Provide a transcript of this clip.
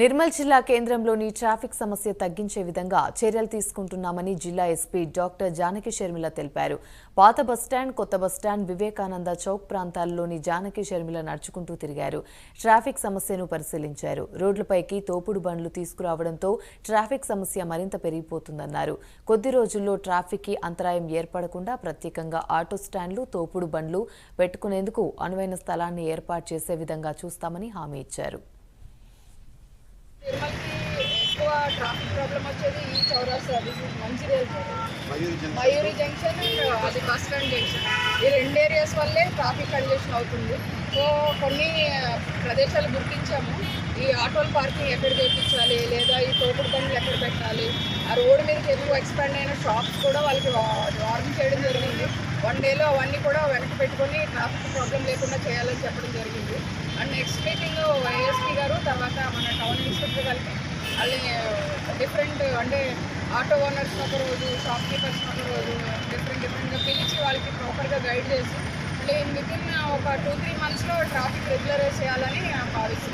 నిర్మల్ జిల్లా కేంద్రంలోని ట్రాఫిక్ సమస్య తగ్గించే విధంగా చర్యలు తీసుకుంటున్నామని జిల్లా ఎస్పీ డాక్టర్ జానకి షర్మిల తెలిపారు. పాత బస్టాండ్ కొత్త బస్టాండ్ వివేకానంద చౌక్ ప్రాంతాల్లోని జానకి షర్మిల నడుచుకుంటూ తిరిగారు. ట్రాఫిక్ సమస్యను పరిశీలించారు. రోడ్లపైకి తోపుడు బండ్లు తీసుకురావడంతో ట్రాఫిక్ సమస్య మరింత పెరిగిపోతుందన్నారు. కొద్ది రోజుల్లో ట్రాఫిక్కి అంతరాయం ఏర్పడకుండా ప్రత్యేకంగా ఆటో స్టాండ్లు తోపుడు బండ్లు పెట్టుకునేందుకు అనువైన స్థలాన్ని ఏర్పాటు చేసే విధంగా చూస్తామని హామీ ఇచ్చారు. ట్రాఫిక్ ప్రాబ్లం వచ్చేది ఈ చౌరాస్తా మంచిర్యాల మయూరి జంక్షన్. అది బస్ స్టాండ్ జంక్షన్. ఈ రెండు ఏరియాస్ వల్లే ట్రాఫిక్ కంజెషన్ అవుతుంది. సో కొన్ని ప్రదేశాలు గుర్తించాము. ఈ ఆటోల పార్కింగ్ ఎక్కడ చేయించాలి లేదా ఈ తోపుడు బండ్లు ఎక్కడ పెట్టాలి ఆ రోడ్డు మీదకి ఎక్కువ ఎక్స్పాండ్ అయిన షాప్స్ కూడా వాళ్ళకి వార్నింగ్ చేయడం జరిగింది. వన్ డేలో అవన్నీ కూడా వెనక్కి పెట్టుకొని ట్రాఫిక్ ప్రాబ్లం లేకుండా చేయాలని చెప్పడం జరిగింది. అండ్ నెక్స్ట్ మీటింగ్ ఏఎస్పీ గారు తర్వాత మన టౌన్ ఇన్స్పెక్టర్ కలిపి వాళ్ళని డిఫరెంట్ అంటే ఆటో ఓనర్స్ ఒక రోజు షాప్ కీపర్స్ ఒక రోజు డిఫరెంట్ డిఫరెంట్గా పిలిచి వాళ్ళకి ప్రాపర్గా గైడ్ చేసి అంటే విత్ ఇన్ ఒక టూ త్రీ మంత్స్లో ట్రాఫిక్ రెగ్యులరైజ్ చేయాలని భావిస్తున్నాను.